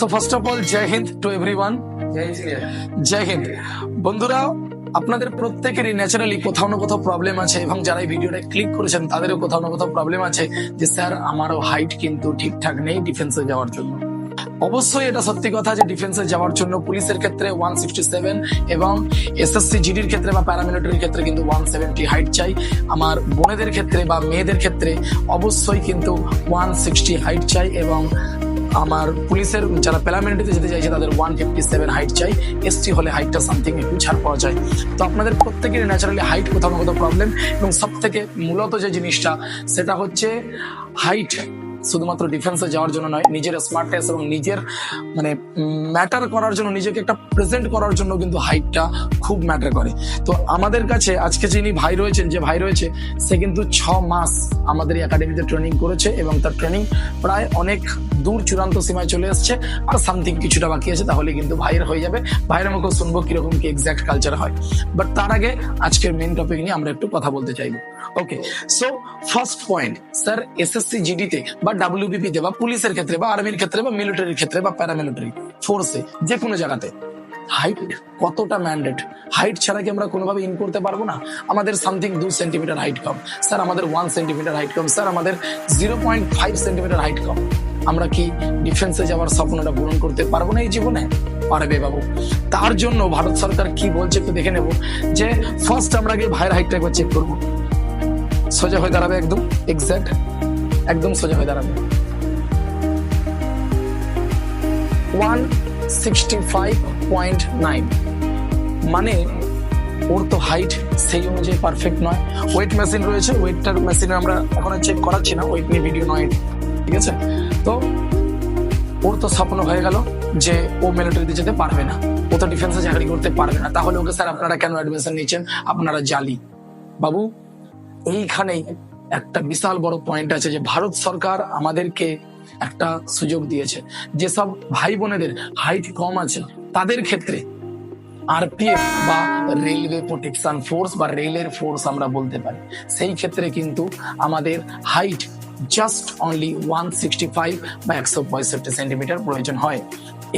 So first of all Jai Hind to everyone Jai Hind বন্ধুরা, আপনাদের প্রত্যেকেরই naturally কোথাও না কোথাও প্রবলেম আছে এবং যারা এই ভিডিওটা ক্লিক করেছেন, তাদেরও কোথাও না কোথাও প্রবলেম আছে যে, স্যার, আমারও হাইট কিন্তু ঠিকঠাক নেই ডিফেন্সে যাওয়ার জন্য। অবশ্যই এটা সত্যি কথা যে ডিফেন্সে যাওয়ার জন্য পুলিশের ক্ষেত্রে ওয়ান সিক্সটি সেভেন এবং এসএসসি জিডির ক্ষেত্রে বা প্যারামিলিটারির ক্ষেত্রে কিন্তু ওয়ান সেভেন্টি হাইট চাই। আমার বোনেদের ক্ষেত্রে বা মেয়েদের ক্ষেত্রে অবশ্যই কিন্তু ওয়ান সিক্সটি হাইট চাই এবং আমার পুলিশের যারা প্যারামিলিটারিতে যেতে চাইছে, তাদের ওয়ান ফিফটি সেভেন হাইট চাই। এসটি হলে হাইটটা সামথিং একটু ছাড় পাওয়া যায়। তো আপনাদের প্রত্যেকের ন্যাচারালি হাইট কোথাও না কোথাও প্রবলেম এবং সব থেকে মূলত যে জিনিসটা, সেটা হচ্ছে হাইট শুধুমাত্র ডিফেন্সে যাওয়ার জন্য নয়, নিজের স্মার্টনেস এবং নিজের মানে ম্যাটার করার জন্য, নিজেকে একটা প্রেজেন্ট করার জন্য কিন্তু হাইটটা খুব ম্যাটার করে। তো আমাদের কাছে আজকে যিনি ভাই রয়েছেন, যে ভাই রয়েছে, সে কিন্তু ছ মাস আমাদের এই একাডেমিতে ট্রেনিং করেছে এবং তার ট্রেনিং প্রায় অনেক দূর চূড়ান্ত সীমায় চলে এসছে। আর সামথিং কিছুটা বাকি আছে তাহলে কিন্তু ভাইয়ের হয়ে যাবে। ভাইয়ের মুখে শুনব কীরকম কি এক্সাক্ট কালচার হয়। বাট তার আগে আজকের মেন টপিক নিয়ে আমরা একটু কথা বলতে চাইব। Okay so first point sir SSC জিডিতে বা ডাব্লিউবিপি তে, বা পুলিশের ক্ষেত্রে, বা আর্মির ক্ষেত্রে, বা মিলিটারির ক্ষেত্রে, বা প্যারামিলিটারি ফোর্সে যে কোনো জায়গাতে। হাইট কতটা ম্যান্ডেট হাইট ছাড়া কি আমরা কোনোভাবে ইন করতে পারব না? আমাদের সামথিং দু সেন্টিমিটার হাইট কম। স্যার আমাদের ওয়ান সেন্টিমিটার হাইট কম। স্যার আমাদের zero point five centimetre height কম। আমরা কি ডিফেন্সে যাওয়ার স্বপ্নটা পূরণ করতে পারব না এই জীবনে? পারবে বাবু। তার জন্য ভারত সরকার কি বলছে একটু দেখে নেব। যে ফার্স্ট আমরা গিয়ে ভাইয়ের হাইটটা একবার চেক করব। সোজা হয়ে দাঁড়াবে একদম এক্সাক্ট একদম সোজা হয়ে দাঁড়াবে। One sixty five point nine মানে ওর তো হাইট সেই অনুযায়ী পারফেক্ট নয়। ওয়েট মেশিন রয়েছে ওয়েটটার মেশিনে আমরা এখন চেক করাচ্ছি না ওয়েট নিয়ে ভিডিও নয়। ঠিক আছে? তো ওর তো স্বপ্ন হয়ে গেল যে ও মিলিটারিতে যেতে পারবে না। ও তো ডিফেন্সে চাকরি করতে পারবে না। তাহলে ওকে স্যার আপনারা কেন অ্যাডমিশন নিচ্ছেন? আপনারা জালি। বাবু, এইখানেই একটা বিশাল বড় পয়েন্ট আছে যে ভারত সরকার আমাদেরকে একটা সুযোগ দিয়েছে। যেসব ভাই বোনেদের হাইট কম আছে, তাদের ক্ষেত্রে আরপিএফ বা রেলওয়ে প্রোটেকশন ফোর্স বা রেলের ফোর্স আমরা বলতে পারি। সেই ক্ষেত্রে কিন্তু আমাদের height just only one sixty five বা একশো পঁয়ষট্টি সেন্টিমিটার প্রয়োজন হয়।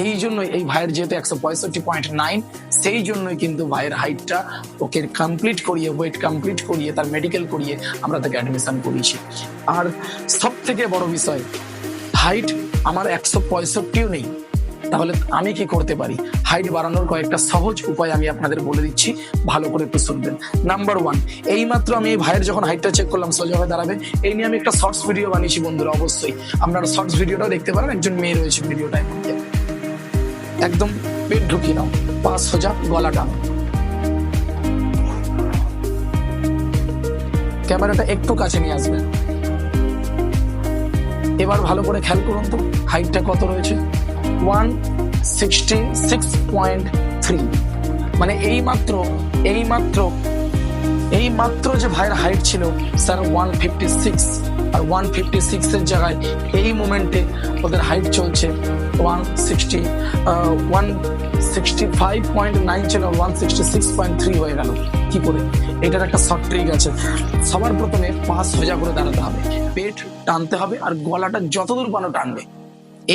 এই জন্য এই ভাইয়ের যেহেতু একশো পঁয়ষট্টি পয়েন্ট নাইন সেই জন্যই কিন্তু ভাইয়ের হাইটটা ওকে কমপ্লিট করিয়ে ওয়েট কমপ্লিট করিয়ে, তার মেডিকেল করিয়ে আমরা তাকে অ্যাডমিশন করিয়েছি। আর সব থেকে বড় বিষয় হাইট আমার একশো পঁয়ষট্টিও নেই। তাহলে আমি কি করতে পারি? হাইট বাড়ানোর কয়েকটা সহজ উপায় আমি আপনাদের বলে দিচ্ছি, ভালো করে একটু শুনবেন। নাম্বার ওয়ান এই মাত্র আমি এই ভাইয়ের যখন হাইটটা চেক করলাম, সোজা হয়ে দাঁড়াবে, এই নিয়ে আমি একটা শর্টস ভিডিও বানিয়েছি বন্ধুরা, অবশ্যই। আপনারা শর্টস ভিডিওটাও দেখতে পারেন, একজন মেয়ে রয়েছে ভিডিওটার মধ্যে একদম পেট ঢুকিয়ে নাও। পা সোজা গলা টানো। ক্যামেরাটা একটু কাছে নিয়ে আসবে। এবার ভালো করে খেয়াল করুন তো হাইটটা কত রয়েছে? One sixty six point three মানে এই মাত্র এই মাত্র এই মাত্র যে ভাইয়ের হাইট ছিল স্যার ওয়ান ফিফটি সিক্স আর ওয়ান ফিফটি সিক্স এর জায়গায় এই মোমেন্টে ওদের হাইট চলছে one sixty one sixty five point nine ছিল one sixty six point three হয়ে গেল। কি করে? এটার একটা শর্ট ট্রিক আছে। সবার প্রথমে পাঁচ সোজা করে দাঁড়াতে হবে। পেট টানতে হবে আর গলাটা যতদূর পানো টানবে।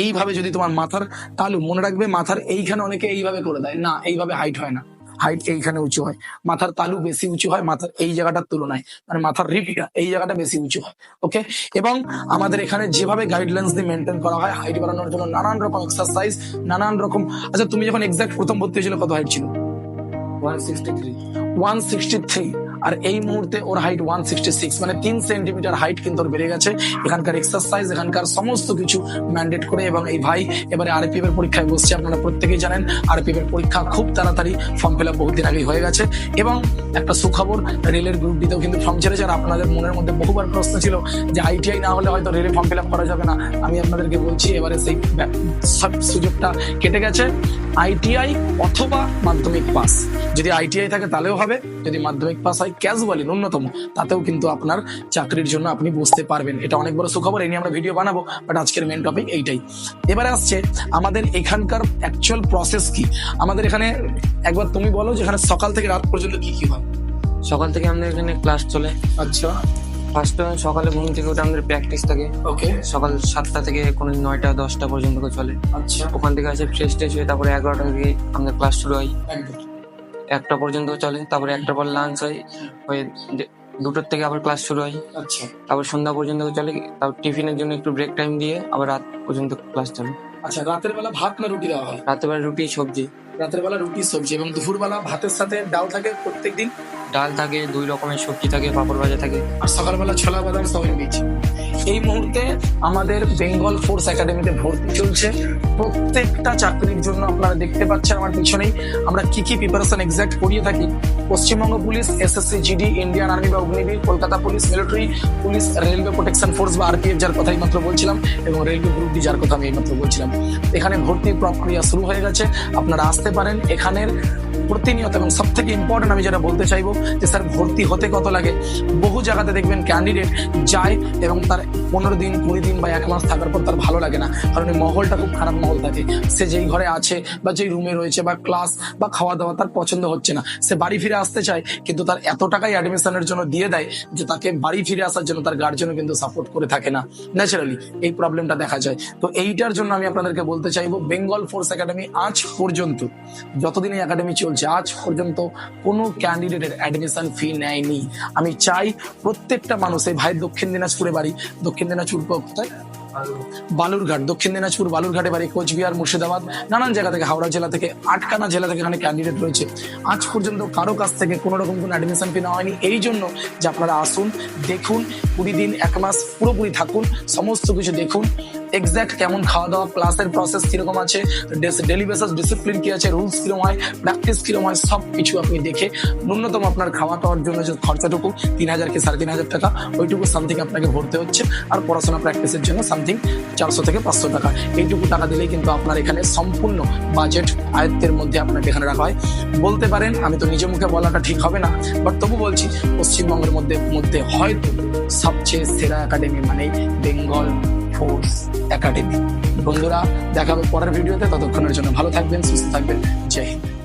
এইভাবে যদি তোমার মাথার তালু মনে রাখবে, মাথার এইখানে অনেকে এইভাবে করে দেয়, না, এইভাবে হাইট হয় না। হাইট এইখানে উঁচু হয়। মাথার তালু বেশি উঁচু হয় মাথার এই জায়গাটার তুলনায়। মানে মাথার রিপটা এই জায়গাটা বেশি উঁচু হয়। ওকে এবং আমাদের এখানে যেভাবে গাইডলাইন্স দিয়ে মেনটেন করা হয় হাইট বাড়ানোর জন্য নানান রকম এক্সারসাইজ নানান রকম আচ্ছা তুমি যখন এক্সাক্ট প্রথম ভর্তি হয়েছিল কত হাইট ছিল? One sixty three one sixty three আর এই মুহূর্তে ওর হাইট ওয়ান মানে তিন সেন্টিমিটার হাইট কিন্তু ওর বেড়ে গেছে। এখানকার এক্সারসাইজ এখানকার সমস্ত কিছু ম্যান্ডেট করে এবং এই ভাই এবারে আরপিএফ এর পরীক্ষায় বসছে, আপনারা প্রত্যেকেই জানেন আরপিএফ এর পরীক্ষা খুব তাড়াতাড়ি ফর্ম ফিল আপ বহুত দিন আগেই হয়ে গেছে। এবং একটা সুখবর, রেলের গ্রুপ ডিতেও কিন্তু ফর্ম ছেড়েছে, আর আপনাদের মনের মধ্যে বহুবার প্রশ্ন ছিল যে আইটিআই না হলে হয়তো রেলে ফর্ম ফিল আপ করা যাবে না। আমি আপনাদেরকে বলছি, এবারে সেই সব সুযোগটা কেটে গেছে। আইটিআই অথবা মাধ্যমিক পাস। যদি আইটিআই থাকে তাহলেও হবে যদি মাধ্যমিক পাস হয় ক্যাজুয়ালি ন্যূনতম তাতেও কিন্তু আপনার চাকরির জন্য আপনি বুঝতে পারবেন। এটা অনেক বড় সুখবর এই নিয়ে আমরা ভিডিও বানাবো বাট আজকের মেন টপিক এইটাই। এবারে আসছে আমাদের এখানকার অ্যাকচুয়াল প্রসেস কি? আমাদের এখানে একবার তুমি বলো যে এখানে সকাল থেকে রাত পর্যন্ত কি কি হয়? সকাল থেকে আমাদের এখানে ক্লাস চলে। আচ্ছা। ফার্স্ট সকালে ঘুম থেকে উঠে আমাদের প্র্যাকটিস থাকে। ওকে সকাল সাতটা থেকে কোনো নয়টা দশটা পর্যন্ত চলে। আচ্ছা। ওখান থেকে আসে ফ্রেশ ট্রেশ হয়ে তারপরে এগারোটা থেকে আমাদের ক্লাস শুরু হয়। একটা পর্যন্ত চলে তারপরে একটা পর লাঞ্চ হয়। হয়ে দুটোর থেকে আবার ক্লাস শুরু হয়। আচ্ছা। তারপর সন্ধ্যা পর্যন্ত চলে তারপর টিফিনের জন্য একটু ব্রেক টাইম দিয়ে আবার রাত পর্যন্ত ক্লাস চলে। আচ্ছা রাতের বেলা ভাত না রুটি দেওয়া হয়? রাতের বেলা রুটি সবজি। রাতের বেলা রুটি সবজি এবং দুপুরবেলা ভাতের সাথে ডাল থাকে প্রত্যেকদিন। ডাল থাকে দুই রকমের সবজি থাকে পাঁপড় ভাজা থাকে। আর সকালবেলা ছোলা বাদাম সবাই বীজ এই মুহূর্তে আমাদের বেঙ্গল ফোর্স একাডেমিতে ভর্তি চলছে। প্রত্যেকটা চাকরির জন্য আপনারা দেখতে পাচ্ছেন আমার পিছনেই। আমরা কি কি প্রিপারেশন এক্সাক্ট করিয়ে থাকি? Paschimbanga police SSC GD Indian army বা Agniveer Kolkata police military police railway protection force বা আরপিএফ যার কথা মাত্র বলছিলাম এবং রেলওয়ে গ্রুপ ডি যার কথা আমি এইমাত্র বলছিলাম। এখানে ভর্তির প্রক্রিয়া শুরু হয়ে গেছে। আপনারা আসতে পারেন। এখানের প্রতিনিয়ত এবং সব থেকে ইম্পর্টেন্ট আমি যেটা বলতে চাইব যে স্যার ভর্তি হতে কত লাগে? বহু জায়গাতে দেখবেন ক্যান্ডিডেট যায় এবং তার পনেরো দিন, কুড়ি দিন বা এক মাস থাকার পর তার ভালো লাগে না। কারণ এই মহলটা খুব খারাপ মহল থাকে। সে যেই ঘরে আছে বা যেই রুমে রয়েছে বা ক্লাস বা খাওয়া দাওয়া তার পছন্দ হচ্ছে না। সে বাড়ি ফিরে আসতে চায়, কিন্তু তার এত টাকাই অ্যাডমিশনের জন্য দিয়ে দেয় যে তাকে বাড়ি ফিরে আসার জন্য তার গার্জেনও কিন্তু সাপোর্ট করে থাকে না। ন্যাচারালি এই প্রবলেমটা দেখা যায়। তো এইটার জন্য আমি আপনাদেরকে বলতে চাইব বেঙ্গল ফোর্স একাডেমি আজ পর্যন্ত যতদিন এই একাডেমি চলছে আজ পর্যন্ত কোনো ক্যান্ডিডেটের অ্যাডমিশন ফি নেয়নি। আমি চাই প্রত্যেকটা মানুষ এই ভাই দক্ষিণ দিনাজপুরে বাড়ি, দক্ষিণ দিনাজপুর কোথায়? বালুরঘাট। দক্ষিণ দিনাজপুর বালুরঘাটে বাড়ি, কোচবিহার, মুর্শিদাবাদ, নানান জায়গা থেকে, হাওড়া জেলা থেকে, আটকানা জেলা থেকে এখানে ক্যান্ডিডেট রয়েছে। আজ পর্যন্ত কারও কাছ থেকে কোনো রকম কোনো অ্যাডমিশন ফি নেওয়া হয়নি। এই জন্য যে আপনারা আসুন, দেখুন, কুড়ি দিন, এক মাস পুরোপুরি থাকুন, সমস্ত কিছু দেখুন। এক্সাক্ট কেমন খাওয়া দাওয়া ক্লাসের প্রসেস কীরকম আছে ডেলি বেসিস ডিসিপ্লিন কি আছে রুলস কীরকম হয় প্র্যাকটিস কীরকম হয়, সব কিছু আপনি দেখে ন্যূনতম আপনার খাওয়া দাওয়ার জন্য যে খরচাটুকু, তিন হাজার কি সাড়ে তিন হাজার টাকা, ওইটুকু সামথিং আপনাকে ভরতে হচ্ছে। আর পড়াশোনা প্র্যাকটিসের জন্য সামথিং চারশো থেকে পাঁচশো টাকা। এইটুকু টাকা দিলেই কিন্তু আপনার এখানে সম্পূর্ণ বাজেট আয়ত্তের মধ্যে আপনাকে এখানে রাখা হয়। বলতে পারেন, আমি তো নিজে মুখে বলাটা ঠিক হবে না বাট তবু বলছি, পশ্চিমবঙ্গের মধ্যে মধ্যে হয়তো সবচেয়ে সেরা একাডেমি মানে বেঙ্গল ফোর্স একাডেমি বন্ধুরা দেখাবো পরের ভিডিওতে। ততক্ষণের জন্য ভালো থাকবেন সুস্থ থাকবেন। জয় হিন্দ।